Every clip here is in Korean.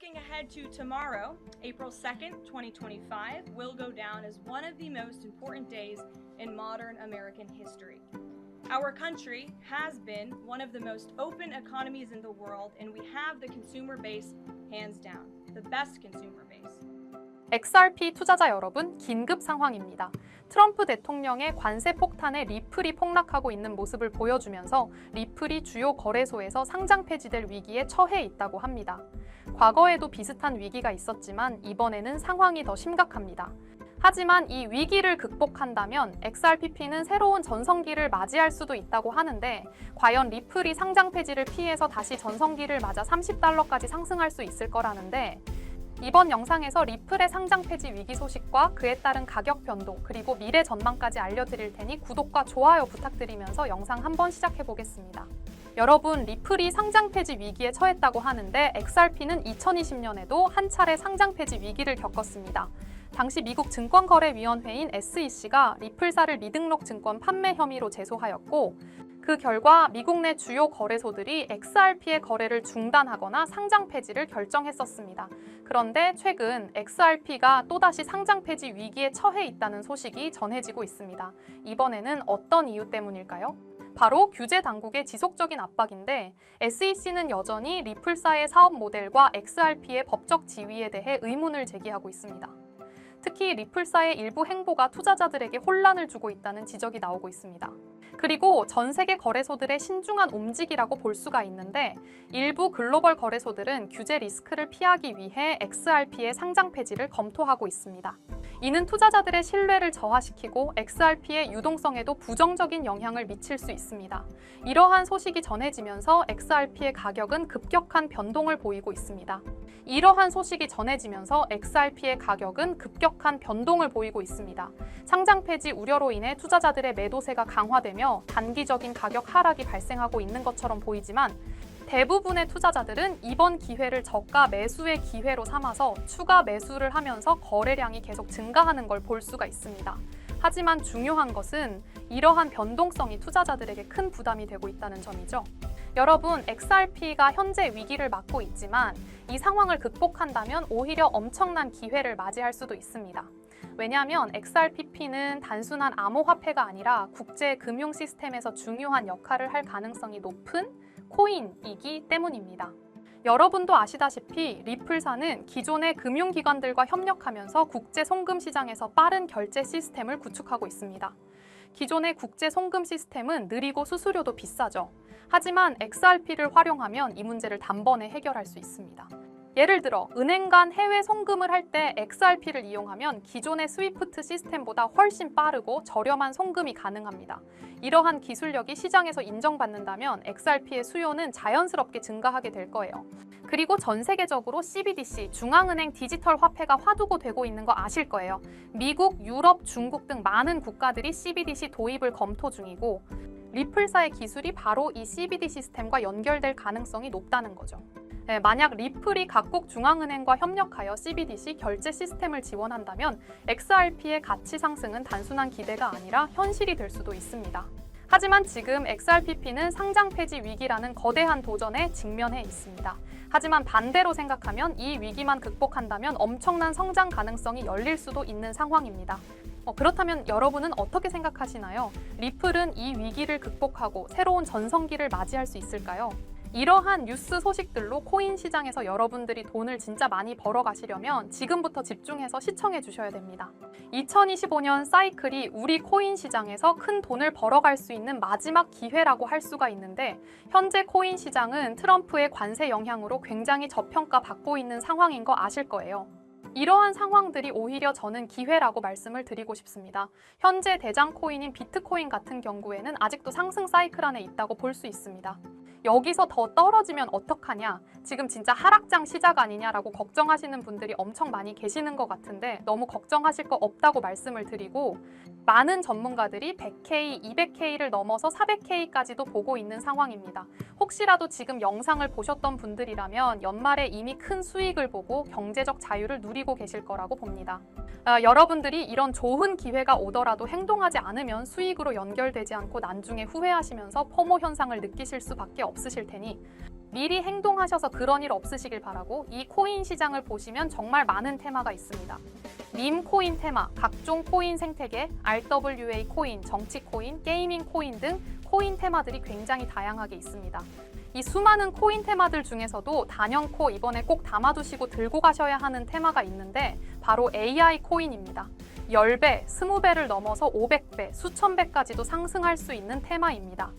looking ahead to tomorrow, April 2nd, 2025, will go down as one of the most important days in modern American history. Our country has been one of the most open economies in the world, and we have the consumer base hands down, the best consumer base. XRP 투자자 여러분, 긴급 상황입니다. 트럼프 대통령의 관세 폭탄에 리플이 폭락하고 있는 모습을 보여주면서 리플이 주요 거래소에서 상장 폐지될 위기에 처해 있다고 합니다. 과거에도 비슷한 위기가 있었지만 이번에는 상황이 더 심각합니다. 하지만 이 위기를 극복한다면 XRPP는 새로운 전성기를 맞이할 수도 있다고 하는데 과연 리플이 상장 폐지를 피해서 다시 전성기를 맞아 30달러까지 상승할 수 있을 거라는데 이번 영상에서 리플의 상장 폐지 위기 소식과 그에 따른 가격 변동 그리고 미래 전망까지 알려드릴 테니 구독과 좋아요 부탁드리면서 영상 한번 시작해 보겠습니다. 여러분, 리플이 상장 폐지 위기에 처했다고 하는데 XRP는 2020년에도 한 차례 상장 폐지 위기를 겪었습니다. 당시 미국 증권거래위원회인 SEC가 리플사를 미등록 증권 판매 혐의로 제소하였고 그 결과 미국 내 주요 거래소들이 XRP의 거래를 중단하거나 상장 폐지를 결정했었습니다. 그런데 최근 XRP가 또다시 상장 폐지 위기에 처해 있다는 소식이 전해지고 있습니다. 이번에는 어떤 이유 때문일까요? 바로 규제 당국의 지속적인 압박인데 SEC는 여전히 리플사의 사업 모델과 XRP의 법적 지위에 대해 의문을 제기하고 있습니다. 특히 리플사의 일부 행보가 투자자들에게 혼란을 주고 있다는 지적이 나오고 있습니다. 그리고 전 세계 거래소들의 신중한 움직이라고 볼 수가 있는데 일부 글로벌 거래소들은 규제 리스크를 피하기 위해 XRP의 상장 폐지를 검토하고 있습니다. 이는 투자자들의 신뢰를 저하시키고 XRP의 유동성에도 부정적인 영향을 미칠 수 있습니다. 이러한 소식이 전해지면서 XRP의 가격은 급격한 변동을 보이고 있습니다. 이러한 소식이 전해지면서 XRP의 가격은 급격한 변동을 보이고 있습니다. 상장 폐지 우려로 인해 투자자들의 매도세가 강화되며 단기적인 가격 하락이 발생하고 있는 것처럼 보이지만 대부분의 투자자들은 이번 기회를 저가 매수의 기회로 삼아서 추가 매수를 하면서 거래량이 계속 증가하는 걸 볼 수가 있습니다. 하지만 중요한 것은 이러한 변동성이 투자자들에게 큰 부담이 되고 있다는 점이죠. 여러분, XRP가 현재 위기를 맞고 있지만 이 상황을 극복한다면 오히려 엄청난 기회를 맞이할 수도 있습니다. 왜냐하면 XRPP는 단순한 암호화폐가 아니라 국제 금융 시스템에서 중요한 역할을 할 가능성이 높은 코인이기 때문입니다. 여러분도 아시다시피 리플사는 기존의 금융기관들과 협력하면서 국제 송금 시장에서 빠른 결제 시스템을 구축하고 있습니다. 기존의 국제 송금 시스템은 느리고 수수료도 비싸죠. 하지만 XRP를 활용하면 이 문제를 단번에 해결할 수 있습니다. 예를 들어 은행 간 해외 송금을 할 때 XRP를 이용하면 기존의 스위프트 시스템보다 훨씬 빠르고 저렴한 송금이 가능합니다. 이러한 기술력이 시장에서 인정받는다면 XRP의 수요는 자연스럽게 증가하게 될 거예요. 그리고 전 세계적으로 CBDC, 중앙은행 디지털 화폐가 화두고 되고 있는 거 아실 거예요. 미국, 유럽, 중국 등 많은 국가들이 CBDC 도입을 검토 중이고 리플사의 기술이 바로 이 CBD 시스템과 연결될 가능성이 높다는 거죠. 네, 만약 리플이 각국 중앙은행과 협력하여 CBDC 결제 시스템을 지원한다면 XRP의 가치 상승은 단순한 기대가 아니라 현실이 될 수도 있습니다. 하지만 지금 XRPP는 상장 폐지 위기라는 거대한 도전에 직면해 있습니다. 하지만 반대로 생각하면 이 위기만 극복한다면 엄청난 성장 가능성이 열릴 수도 있는 상황입니다. 어, 그렇다면 여러분은 어떻게 생각하시나요? 리플은 이 위기를 극복하고 새로운 전성기를 맞이할 수 있을까요? 이러한 뉴스 소식들로 코인 시장에서 여러분들이 돈을 진짜 많이 벌어 가시려면 지금부터 집중해서 시청해 주셔야 됩니다. 2025년 사이클이 우리 코인 시장에서 큰 돈을 벌어갈 수 있는 마지막 기회라고 할 수가 있는데 현재 코인 시장은 트럼프의 관세 영향으로 굉장히 저평가 받고 있는 상황인 거 아실 거예요. 이러한 상황들이 오히려 저는 기회라고 말씀을 드리고 싶습니다. 현재 대장 코인인 비트코인 같은 경우에는 아직도 상승 사이클 안에 있다고 볼 수 있습니다. 여기서 더 떨어지면 어떡하냐? 지금 진짜 하락장 시작 아니냐라고 걱정하시는 분들이 엄청 많이 계시는 것 같은데 너무 걱정하실 거 없다고 말씀을 드리고 많은 전문가들이 100K, 200K를 넘어서 400K까지도 보고 있는 상황입니다. 혹시라도 지금 영상을 보셨던 분들이라면 연말에 이미 큰 수익을 보고 경제적 자유를 누리고 계실 거라고 봅니다. 아, 여러분들이 이런 좋은 기회가 오더라도 행동하지 않으면 수익으로 연결되지 않고 나중에 후회하시면서 포모 현상을 느끼실 수밖에 없 으실 테니 미리 행동하셔서 그런 일 없으시길 바라고 이 코인 시장을 보시면 정말 많은 테마가 있습니다. 밈 코인 테마, 각종 코인 생태계, RWA 코인, 정치 코인, 게이밍 코인 등 코인 테마들이 굉장히 다양하게 있습니다. 이 수많은 코인 테마들 중에서도 단연코 이번에 꼭 담아두시고 들고 가셔야 하는 테마가 있는데 바로 AI 코인입니다. 10배, 20배를 넘어서 500배, 수천 배까지도 상승할 수 있는 테마입니다.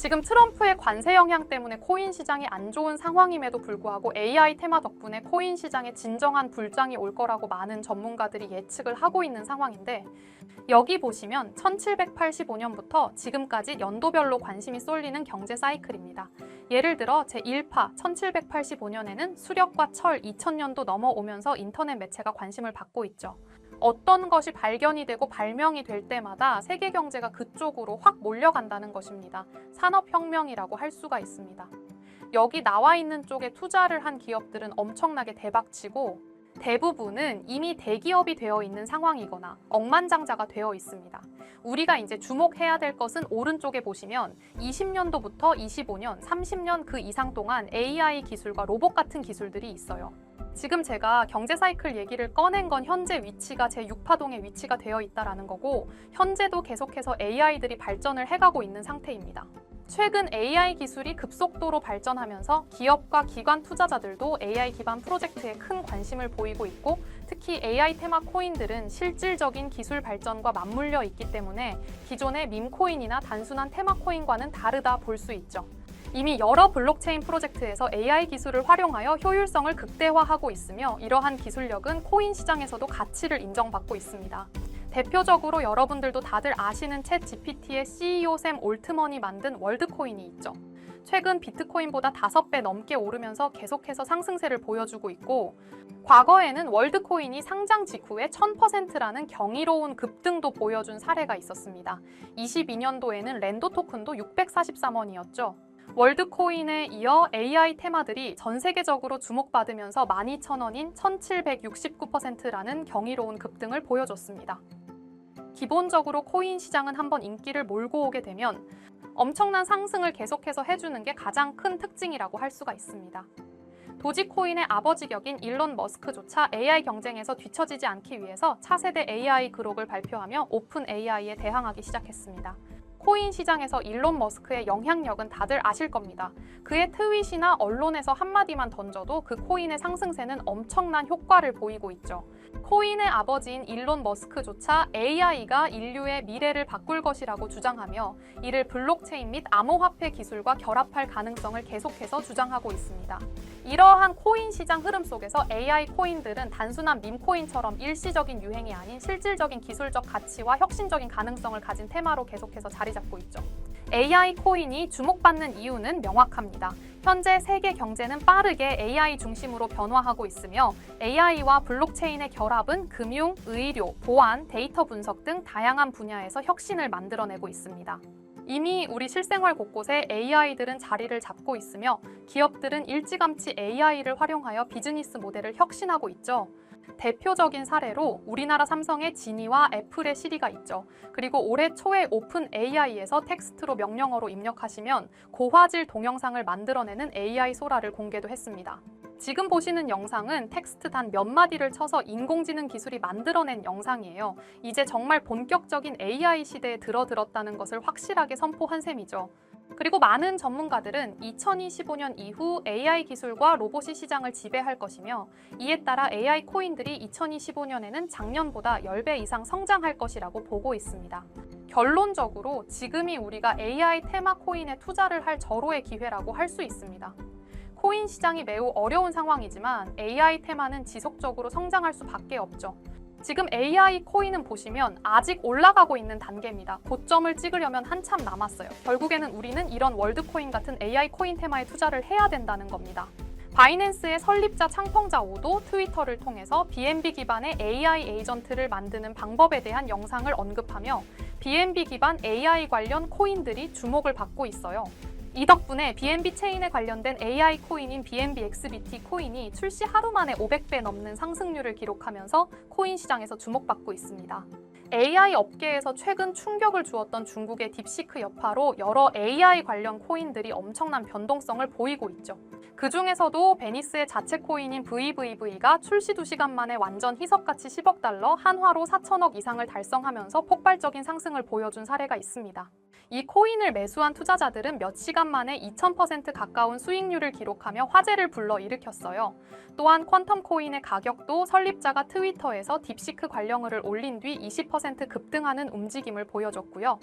지금 트럼프의 관세 영향 때문에 코인 시장이 안 좋은 상황임에도 불구하고 AI 테마 덕분에 코인 시장에 진정한 불장이 올 거라고 많은 전문가들이 예측을 하고 있는 상황인데 여기 보시면 1785년부터 지금까지 연도별로 관심이 쏠리는 경제 사이클입니다. 예를 들어 제1파 1785년에는 수력과 철 2000년도 넘어오면서 인터넷 매체가 관심을 받고 있죠. 어떤 것이 발견이 되고 발명이 될 때마다 세계 경제가 그쪽으로 확 몰려간다는 것입니다. 산업혁명이라고 할 수가 있습니다. 여기 나와 있는 쪽에 투자를 한 기업들은 엄청나게 대박치고 대부분은 이미 대기업이 되어 있는 상황이거나 억만장자가 되어 있습니다. 우리가 이제 주목해야 될 것은 오른쪽에 보시면 20년도부터 25년, 30년 그 이상 동안 AI 기술과 로봇 같은 기술들이 있어요. 지금 제가 경제 사이클 얘기를 꺼낸 건 현재 위치가 제 6파동의 위치가 되어 있다라는 거고 현재도 계속해서 AI들이 발전을 해가고 있는 상태입니다. 최근 AI 기술이 급속도로 발전하면서 기업과 기관 투자자들도 AI 기반 프로젝트에 큰 관심을 보이고 있고 특히 AI 테마 코인들은 실질적인 기술 발전과 맞물려 있기 때문에 기존의 밈코인이나 단순한 테마 코인과는 다르다 볼 수 있죠. 이미 여러 블록체인 프로젝트에서 AI 기술을 활용하여 효율성을 극대화하고 있으며 이러한 기술력은 코인 시장에서도 가치를 인정받고 있습니다. 대표적으로 여러분들도 다들 아시는 챗 GPT의 CEO 샘 올트먼이 만든 월드코인이 있죠. 최근 비트코인보다 5배 넘게 오르면서 계속해서 상승세를 보여주고 있고 과거에는 월드코인이 상장 직후에 1000%라는 경이로운 급등도 보여준 사례가 있었습니다. 22년도에는 랜도 토큰도 643원이었죠. 월드코인에 이어 AI 테마들이 전 세계적으로 주목받으면서 12,000원인 1769%라는 경이로운 급등을 보여줬습니다. 기본적으로 코인 시장은 한번 인기를 몰고 오게 되면 엄청난 상승을 계속해서 해주는 게 가장 큰 특징이라고 할 수가 있습니다. 도지코인의 아버지 격인 일론 머스크조차 AI 경쟁에서 뒤처지지 않기 위해서 차세대 AI 그룹을 발표하며 오픈 AI에 대항하기 시작했습니다. 코인 시장에서 일론 머스크의 영향력은 다들 아실 겁니다. 그의 트윗이나 언론에서 한마디만 던져도 그 코인의 상승세는 엄청난 효과를 보이고 있죠. 코인의 아버지인 일론 머스크조차 AI가 인류의 미래를 바꿀 것이라고 주장하며 이를 블록체인 및 암호화폐 기술과 결합할 가능성을 계속해서 주장하고 있습니다. 이러한 코인 시장 흐름 속에서 AI 코인들은 단순한 밈코인처럼 일시적인 유행이 아닌 실질적인 기술적 가치와 혁신적인 가능성을 가진 테마로 계속해서 자리 잡고 있죠. AI 코인이 주목받는 이유는 명확합니다. 현재 세계 경제는 빠르게 AI 중심으로 변화하고 있으며 AI와 블록체인의 결합은 금융, 의료, 보안, 데이터 분석 등 다양한 분야에서 혁신을 만들어내고 있습니다. 이미 우리 실생활 곳곳에 AI들은 자리를 잡고 있으며 기업들은 일찌감치 AI를 활용하여 비즈니스 모델을 혁신하고 있죠. 대표적인 사례로 우리나라 삼성의 지니와 애플의 시리가 있죠. 그리고 올해 초에 오픈 AI에서 텍스트로 명령어로 입력하시면 고화질 동영상을 만들어내는 AI 소라를 공개도 했습니다. 지금 보시는 영상은 텍스트 단 몇 마디를 쳐서 인공지능 기술이 만들어낸 영상이에요. 이제 정말 본격적인 AI 시대에 들어들었다는 것을 확실하게 선포한 셈이죠. 그리고 많은 전문가들은 2025년 이후 AI 기술과 로봇이 시장을 지배할 것이며 이에 따라 AI 코인들이 2025년에는 작년보다 10배 이상 성장할 것이라고 보고 있습니다. 결론적으로 지금이 우리가 AI 테마 코인에 투자를 할 절호의 기회라고 할 수 있습니다. 코인 시장이 매우 어려운 상황이지만 AI 테마는 지속적으로 성장할 수밖에 없죠. 지금 AI 코인은 보시면 아직 올라가고 있는 단계입니다. 고점을 찍으려면 한참 남았어요. 결국에는 우리는 이런 월드코인 같은 AI 코인 테마에 투자를 해야 된다는 겁니다. 바이낸스의 설립자 창펑자 오도 트위터를 통해서 BNB 기반의 AI 에이전트를 만드는 방법에 대한 영상을 언급하며 BNB 기반 AI 관련 코인들이 주목을 받고 있어요. 이 덕분에 BNB 체인에 관련된 AI 코인인 BNB XBT 코인이 출시 하루 만에 500배 넘는 상승률을 기록하면서 코인 시장에서 주목받고 있습니다. AI 업계에서 최근 충격을 주었던 중국의 딥시크 여파로 여러 AI 관련 코인들이 엄청난 변동성을 보이고 있죠. 그 중에서도 베니스의 자체 코인인 VVV가 출시 2시간 만에 완전 희석가치 10억 달러, 한화로 4천억 이상을 달성하면서 폭발적인 상승을 보여준 사례가 있습니다. 이 코인을 매수한 투자자들은 몇 시간 만에 2000% 가까운 수익률을 기록하며 화제를 불러일으켰어요. 또한 퀀텀 코인의 가격도 설립자가 트위터에서 딥시크 관련어를 올린 뒤 20% 급등하는 움직임을 보여줬고요.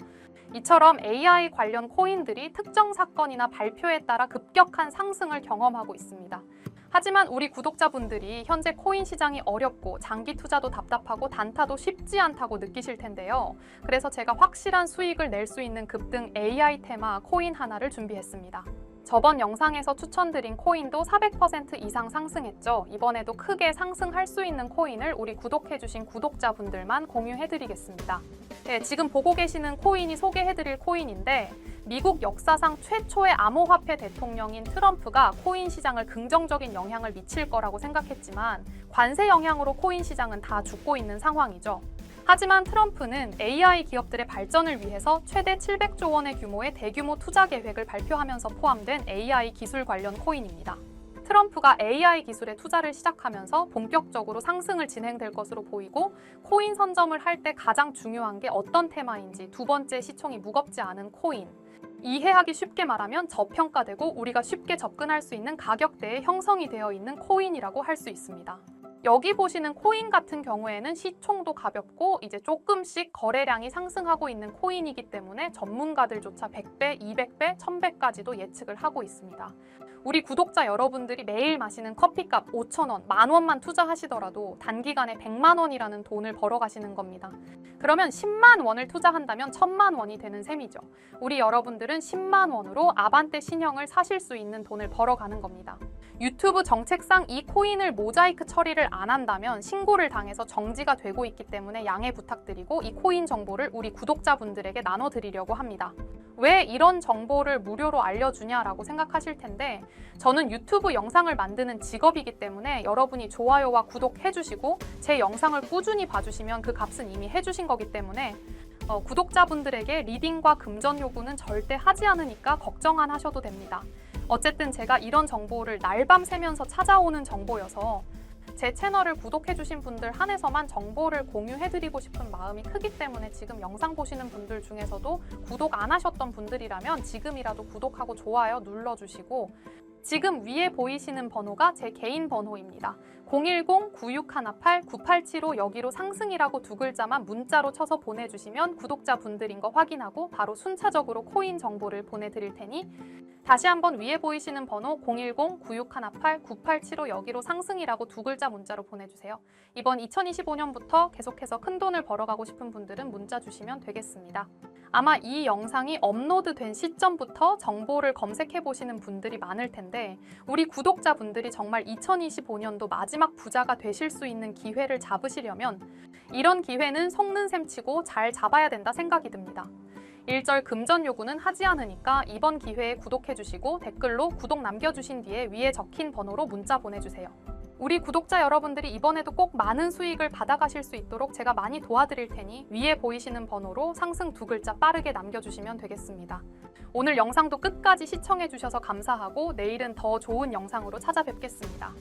이처럼 AI 관련 코인들이 특정 사건이나 발표에 따라 급격한 상승을 경험하고 있습니다. 하지만 우리 구독자분들이 현재 코인 시장이 어렵고 장기 투자도 답답하고 단타도 쉽지 않다고 느끼실 텐데요. 그래서 제가 확실한 수익을 낼 수 있는 급등 AI 테마 코인 하나를 준비했습니다. 저번 영상에서 추천드린 코인도 400% 이상 상승했죠. 이번에도 크게 상승할 수 있는 코인을 우리 구독해주신 구독자분들만 공유해드리겠습니다. 네, 지금 보고 계시는 코인이 소개해드릴 코인인데 미국 역사상 최초의 암호화폐 대통령인 트럼프가 코인 시장을 긍정적인 영향을 미칠 거라고 생각했지만 관세 영향으로 코인 시장은 다 죽고 있는 상황이죠. 하지만 트럼프는 AI 기업들의 발전을 위해서 최대 700조 원의 규모의 대규모 투자 계획을 발표하면서 포함된 AI 기술 관련 코인입니다. 트럼프가 AI 기술에 투자를 시작하면서 본격적으로 상승을 진행될 것으로 보이고 코인 선점을 할 때 가장 중요한 게 어떤 테마인지 두 번째 시총이 무겁지 않은 코인 이해하기 쉽게 말하면 저평가되고 우리가 쉽게 접근할 수 있는 가격대에 형성이 되어 있는 코인이라고 할 수 있습니다. 여기 보시는 코인 같은 경우에는 시총도 가볍고 이제 조금씩 거래량이 상승하고 있는 코인이기 때문에 전문가들조차 100배, 200배, 1000배까지도 예측을 하고 있습니다. 우리 구독자 여러분들이 매일 마시는 커피값 5,000원, 만 원만 투자하시더라도 단기간에 100만 원이라는 돈을 벌어가시는 겁니다. 그러면 10만 원을 투자한다면 1000만 원이 되는 셈이죠. 우리 여러분들은 10만 원으로 아반떼 신형을 사실 수 있는 돈을 벌어가는 겁니다. 유튜브 정책상 이 코인을 모자이크 처리를 안 한다면 신고를 당해서 정지가 되고 있기 때문에 양해 부탁드리고 이 코인 정보를 우리 구독자분들에게 나눠드리려고 합니다. 왜 이런 정보를 무료로 알려주냐라고 생각하실 텐데 저는 유튜브 영상을 만드는 직업이기 때문에 여러분이 좋아요와 구독 해주시고 제 영상을 꾸준히 봐주시면 그 값은 이미 해주신 거기 때문에 어, 구독자분들에게 리딩과 금전 요구는 절대 하지 않으니까 걱정 안 하셔도 됩니다. 어쨌든 제가 이런 정보를 날밤 새면서 찾아오는 정보여서 제 채널을 구독해주신 분들 한해서만 정보를 공유해드리고 싶은 마음이 크기 때문에 지금 영상 보시는 분들 중에서도 구독 안 하셨던 분들이라면 지금이라도 구독하고 좋아요 눌러주시고 지금 위에 보이시는 번호가 제 개인 번호입니다. 010-9618-9875 여기로 상승이라고 두 글자만 문자로 쳐서 보내주시면 구독자분들인 거 확인하고 바로 순차적으로 코인 정보를 보내드릴 테니 다시 한번 위에 보이시는 번호 010-9618-9875 여기로 상승이라고 두 글자 문자로 보내주세요. 이번 2025년부터 계속해서 큰 돈을 벌어가고 싶은 분들은 문자 주시면 되겠습니다. 아마 이 영상이 업로드된 시점부터 정보를 검색해 보시는 분들이 많을 텐데 우리 구독자분들이 정말 2025년도 마지막 부자가 되실 수 있는 기회를 잡으시려면 이런 기회는 속는 셈 치고 잘 잡아야 된다 생각이 듭니다. 일절 금전 요구는 하지 않으니까 이번 기회에 구독해 주시고 댓글로 구독 남겨주신 뒤에 위에 적힌 번호로 문자 보내주세요. 우리 구독자 여러분들이 이번에도 꼭 많은 수익을 받아가실 수 있도록 제가 많이 도와드릴 테니 위에 보이시는 번호로 상승 두 글자 빠르게 남겨주시면 되겠습니다. 오늘 영상도 끝까지 시청해 주셔서 감사하고 내일은 더 좋은 영상으로 찾아뵙겠습니다.